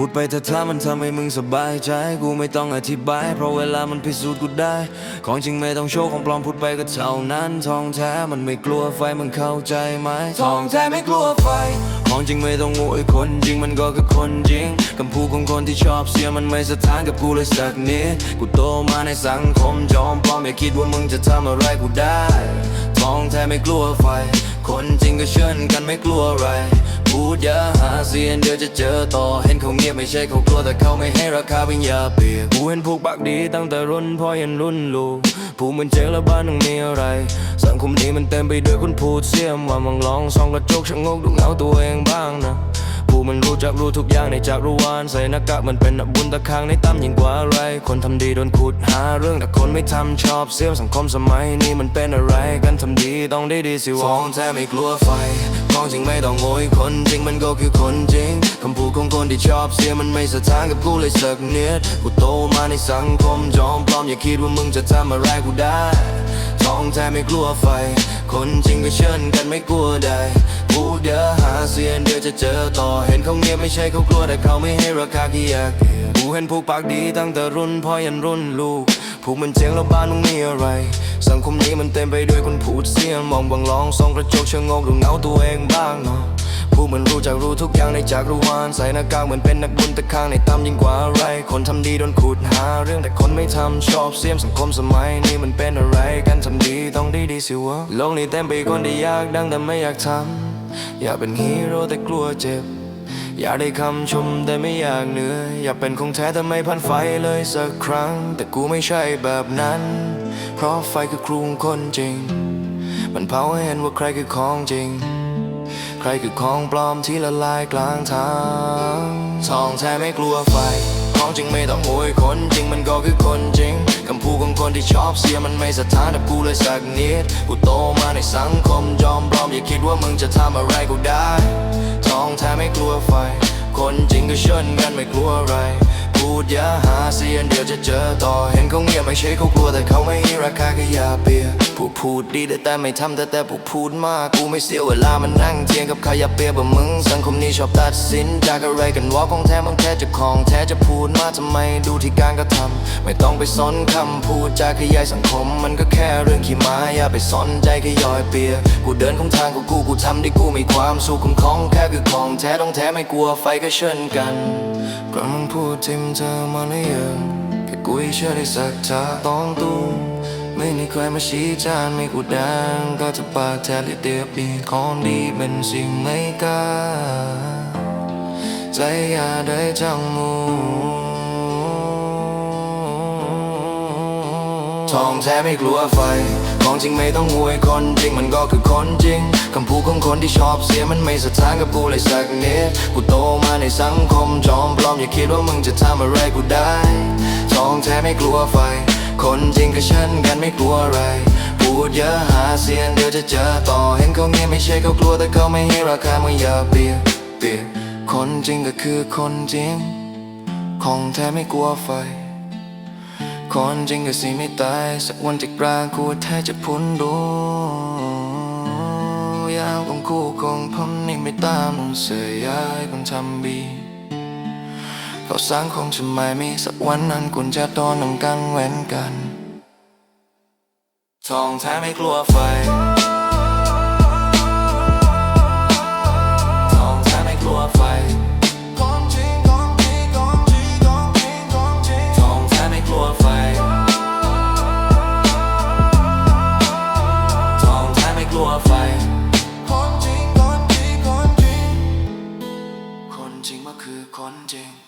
พูดไปเถอะถ้ามันทำให้มึงสบายใจ กูไม่ต้องอธิบาย เพราะเวลามันพิสูจน์กูได้ ของจริงไม่ต้องโชว์ของปลอมพูดไปก็เท่านั้นทองแท้มันไม่กลัวไฟมึงเข้าใจไหมทองแท้ไม่กลัวไฟ ของจริงไม่ต้องโง่ไอ้คนจริงมันก็คือคนจริงคำพูดของคนที่ชอบเสียมันไม่สถานกับกูเลยสักนิดกูโตมาในสังคมจอมปลอมอย่าคิดว่ามึงจะทำอะไรกูได้ทองแท้ไม่กลัวไฟ คนจริงก็เชิญกันไม่กลัวอะไร พูดอย่าหาเสียนเดี๋ยวจะเจอต่อเห็นเขาเงียบไม่ใช่เขากลัวแต่เขาไม่ให้ราคาเป็นยาเปียกกูเห็นพวกปากดีตั้งแต่รุ่นพ่อยันรุ่นลูกผู้มันเจ๊แล้วบ้านต้องมีอะไร สังคมนี้มันเต็มไปด้วยคนพูดเสียมว่ามึงลองส่องกระจกชะงกดูเงาตัวเองบ้างนะผู้มันรู้จักรู้ทุกอย่างในจักรวาลใส่หน้ากากมันเป็นบุญตะคางในตั้มยิ่งกว่าอะไร คนทำดีโดนขุดหาเรื่องแต่คนไม่ทำชอบเสียมสังคมสมัยนี้มันเป็นอะไรกันทำดีต้องได้ดีสิวองแท้ไม่กลัวไฟ ของจริงไม่ต้องโง่คนจริงมันก็คือคนจริงคำพูดของคนที่ชอบเสียมันไม่สถานกับกูเลยสักนิดกูโตมาในสังคมจอมปลอมอย่าคิดว่ามึงจะทำอะไรกูได้ทองแท้ไม่กลัวไฟ คนจริงก็เชิญกันไม่กลัวใดพูเดี๋ยวหาเสียนเดี๋ยวจะเจอต่อเห็นเขาเงียบไม่ใช่เขากลัวแต่เขาไม่ให้ราคากี่อยากเกียกูเห็นพวกปากดีตั้งแต่รุ่นพ่อยันรุ่นลูก พวกมันเจ๊งแล้วบ้านมึงมีอะไร สังคมนี้มันเต็มไปด้วยคนพูดเสียงมองบังลองส่องกระจกชะโงกดูเงาตัวเองบ้างเนาะผู้มันรู้จักรู้ทุกอย่างในจักรวาลใส่หน้ากากเหมือนเป็นนักบุญตะคางในตามยิ่งกว่าอะไร คนทำดีโดนขุดหา เรื่องแต่คนไม่ทำชอบเสียมสังคมสมัยนี้มันเป็นอะไรกันทำดีต้องดีดีสิวะโลกนี้เต็มไปคนที่อยากดังแต่ไม่อยากทำอยากเป็นฮีโร่แต่กลัวเจ็บ อยากได้คำชมแต่ไม่อยากเหนื่อยอยากเป็นคงแท้แต่ไม่พันไฟเลยสักครั้ง แต่กูไม่ใช่แบบนั้น เพราะไฟคือครูงคนจริง มันเผาให้เห็นว่าใครคือของจริง ใครคือของปลอมที่ละลายกลางทางทองแท้ไม่กลัวไฟ องจริงไม่ต้องโวยคนจริงมันก็คือคนจริงคำพูดของคนที่ชอบเสียมันไม่สถานกับกูเลยสักนิดกูโตมาในสังคมยอมปลอมอย่าคิดว่ามึงจะทำอะไรกูได้ทองแท้ไม่กลัวไฟ คนจริงก็เชิญกันไม่กลัวอะไร ดอย่าหาเสียนเดี๋ยวจะเจอต่อเห็นเขาเงียบไม่ใช่เขากลัวแต่เขาไม่ให้ราคาแค่ยาเบียร์ผู้พูดดีแต่แต่ไม่ทำแต่แต่ผู้พูดมากกูไม่เสียเวลามันนั่งเถียงกับใครยาเบียร์แบบมึงสังคมนี้ชอบตัดสินจากอะไรกันว่าของแท้มันแท้จะของแท้จะพูดมาทำไมดูที่การกระทำไม่ต้องไปสนคำพูดจากขยายสังคม มันก็แค่เรื่องขี้มาอย่าไปสนใจแค่ย่อยเปียกูเดินของทางของกูกูทำได้กู มีความสุขของของแค่คือของแท้ต้องแท้ไม่กลัวไฟก็เช่นกันกำลังพูดทิมเธอมาหรือยังแค่กูให้เชื่อได้สักทาต้องตูไม่มีใครมาชี้จานไม่กูดังก็จะปากแทนเดียบดีของดีเป็นสิ่งไม่กล้าใจอย่าได้จังมู ทองแท้ไม่กลัวไฟ ของจริงไม่ต้องหวยคนจริงมันก็คือคนจริง คำพูดของคนที่ชอบเสียมันไม่สถานกับกูเลยสักนิด กูโตมาในสังคมจอมปลอมอย่าคิดว่ามึงจะทำอะไรกูได้ ทองแท้ไม่กลัวไฟ คนจริงก็เช่นกันไม่กลัวอะไรพูดเยอะหาเสียนเดี๋ยวจะเจอต่อเห็นเขาเงียบไม่ใช่เขากลัวแต่เขาไม่ให้ราคามึงอย่าเบียดเบียดคนจริงก็คือคนจริง ของแท้ไม่กลัวไฟ คนจริงก็สิไม่ตาย สักวันจะปรากฏแท้จะพ้นดูยาวของคู่ของผมนี่ไม่ตามเสียยายคนทำบีเขาสร้างคงจะไม่มีสักวันนั้นคุณจะโดนน้ำกันเว้นกันทองแท้ไม่กลัวไฟ ขอ